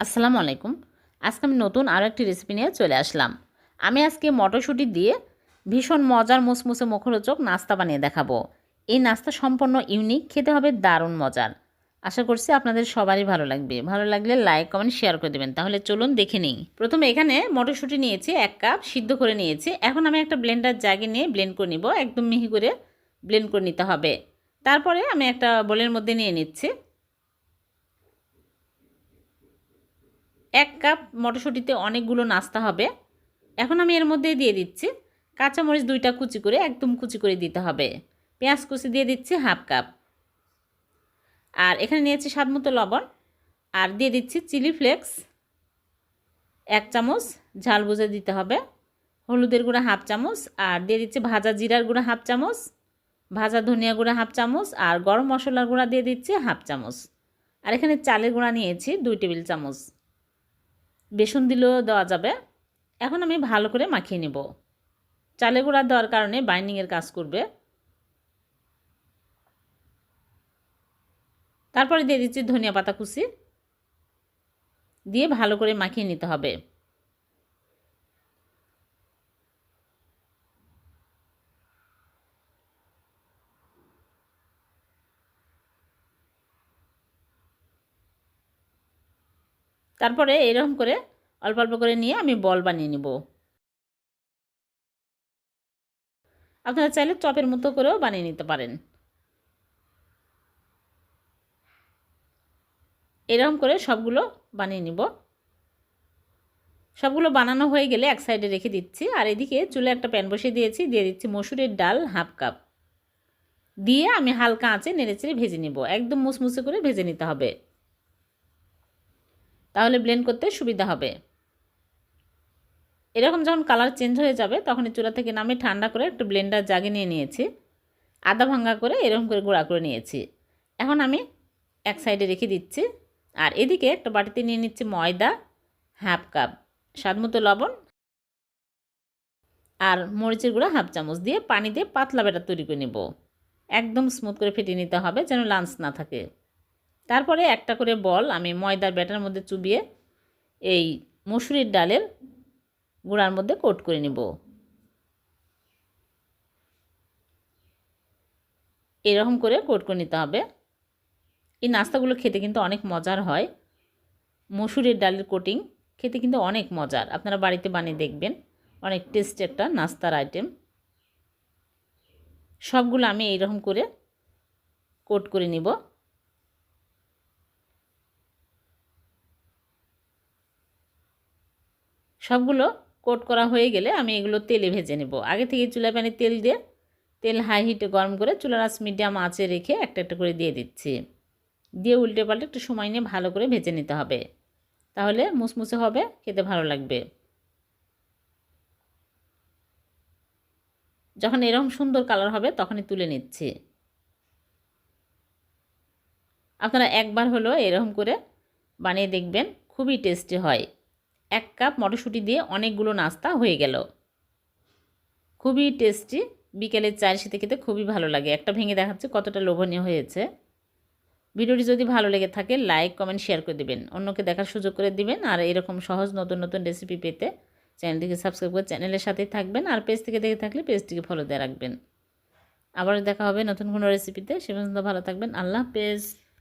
আসসালামু আলাইকুম। আজকে আমি নতুন আরও একটি রেসিপি নিয়ে চলে আসলাম। আমি আজকে মটরশুঁটি দিয়ে ভীষণ মজার মুসমুসে মুখরোচক নাস্তা বানিয়ে দেখাবো। এই নাস্তা সম্পূর্ণ ইউনিক খেতে হবে দারুণ মজার। আশা করছি আপনাদের সবারই ভালো লাগবে। ভালো লাগলে লাইক কমেন্ট শেয়ার করে দেবেন। তাহলে চলুন দেখে নিই। প্রথমে এখানে মটরশুঁটি নিয়েছি এক কাপ সিদ্ধ করে নিয়েছি। এখন আমি একটা ব্লেন্ডার জাগে নিয়ে ব্লেন্ড করে নিব। একদম মিহি করে ব্লেন্ড করে নিতে হবে। তারপরে আমি একটা বোলের মধ্যে নিয়ে নিচ্ছি। এক কাপ মটরশুঁটিতে অনেকগুলো নাস্তা হবে। এখন আমি এর মধ্যে দিয়ে দিচ্ছি। কাঁচামরিচ দুইটা কুচি করে, একদম কুচি করে দিতে হবে। পেঁয়াজ কুচি দিয়ে দিচ্ছি হাফ কাপ। আর এখানে নিয়েছি স্বাদ মতো লবণ। আর দিয়ে দিচ্ছি চিলি ফ্লেক্স। এক চামচ, ঝাল বুঝে দিতে হবে। হলুদের গুঁড়া হাফ চামচ। আর দিয়ে দিচ্ছি ভাজা জিরার গুঁড়া হাফ চামচ। ভাজা ধনিয়া গুঁড়া হাফ চামচ। আর গরম মশলার গুঁড়া দিয়ে দিচ্ছি হাফ চামচ। আর এখানে চালের গুঁড়া নিয়েছি দুই টেবিল চামচ। বেসন দিলেও দেওয়া যাবে। এখন আমি ভালো করে মাখিয়ে নেব। চালে গুঁড়া দেওয়ার কারণে বাইন্ডিংয়ের কাজ করবে। তারপরে দিয়ে দিচ্ছি ধনিয়া পাতা কুচি। দিয়ে ভালো করে মাখিয়ে নিতে হবে। তারপরে এরকম করে অল্প অল্প করে নিয়ে আমি বল বানিয়ে নিব। আপনারা চাইলে চপের মতো করেও বানিয়ে নিতে পারেন। এরকম করে সবগুলো বানিয়ে নিব। সবগুলো বানানো হয়ে গেলে এক সাইডে রেখে দিচ্ছি। আর এদিকে চুলে একটা প্যান বসিয়ে দিয়েছি, দিয়ে দিচ্ছি মসুরের ডাল হাফ কাপ। দিয়ে আমি হালকা আঁচে নেড়েচেড়ে ভেজে নিব। একদম মুসমুসে করে ভেজে নিতে হবে। তাহলে ব্লেন্ড করতে সুবিধা হবে। এরকম যখন কালার চেঞ্জ হয়ে যাবে, তখন এই চূড়া থেকে নামে ঠান্ডা করে একটু ব্লেন্ডার জাগে নিয়ে নিয়েছি। আদা ভাঙ্গা করে এরকম করে গুঁড়া করে নিয়েছি। এখন আমি এক সাইডে রেখে দিচ্ছি। আর এদিকে একটা বাটিতে নিয়ে নিচ্ছি ময়দা হাফ কাপ স্বাদ মতো লবণ আর মরিচের গুঁড়া হাফ চামচ দিয়ে পানি দিয়ে পাতলা বেটা তৈরি করে নেব। একদম স্মুথ করে ফেটিয়ে নিতে হবে যেন লাঞ্চ না থাকে। তারপরে একটা করে বল আমি ময়দার ব্যাটার মধ্যে চুবিয়ে এই মসুরির ডালের গুঁড়ার মধ্যে কোট করে নিব। এরকম করে কোট করে নিতে হবে। এই নাস্তাগুলো খেতে কিন্তু অনেক মজার হয়। মসুরের ডালের কোটিং খেতে কিন্তু অনেক মজার। আপনারা বাড়িতে বানিয়ে দেখবেন। অনেক টেস্ট একটা নাস্তার আইটেম। সবগুলো আমি এইরকম করে কোট করে নিব। সবগুলো কোট করা হয়ে গেলে আমি এগুলো তেলে ভেজে নেব। আগে থেকে চুলা প্যানে তেল দিয়ে তেল হাই হিটে গরম করে চুলার আঁচ মিডিয়াম আঁচে রেখে একটা একটা করে দিয়ে দিচ্ছি। দিয়ে উল্টে পাল্টে একটু সময় নিয়ে ভালো করে ভেজে নিতে হবে। তাহলে মুসমুসে হবে, খেতে ভালো লাগবে। যখন এরকম সুন্দর কালার হবে তখনই তুলে নিচ্ছি। আপনারা একবার হলো এরকম করে বানিয়ে দেখবেন, খুবই টেস্টি হয়। এক কাপ মটরশুঁটি দিয়ে অনেকগুলো নাস্তা হয়ে গেল। খুবই টেস্টি বিকেলের চায়ের সাথে খেতে খুবই ভালো লাগে। একটা ভেঙে দেখাচ্ছে কতটা লোভনীয় হয়েছে। ভিডিওটি যদি ভালো লেগে থাকে লাইক কমেন্ট শেয়ার করে দিবেন। অন্যকে দেখার সুযোগ করে দিবেন। আর এরকম সহজ নতুন নতুন রেসিপি পেতে চ্যানেলটিকে সাবস্ক্রাইব করে চ্যানেলের সাথেই থাকবেন। আর পেজ থেকে দেখে থাকলে পেজটিকে ফলো দিয়ে রাখবেন। আবারও দেখা হবে নতুন কোনো রেসিপিতে সে পর্যন্ত ভালো থাকবেন। আল্লাহ হাফেজ।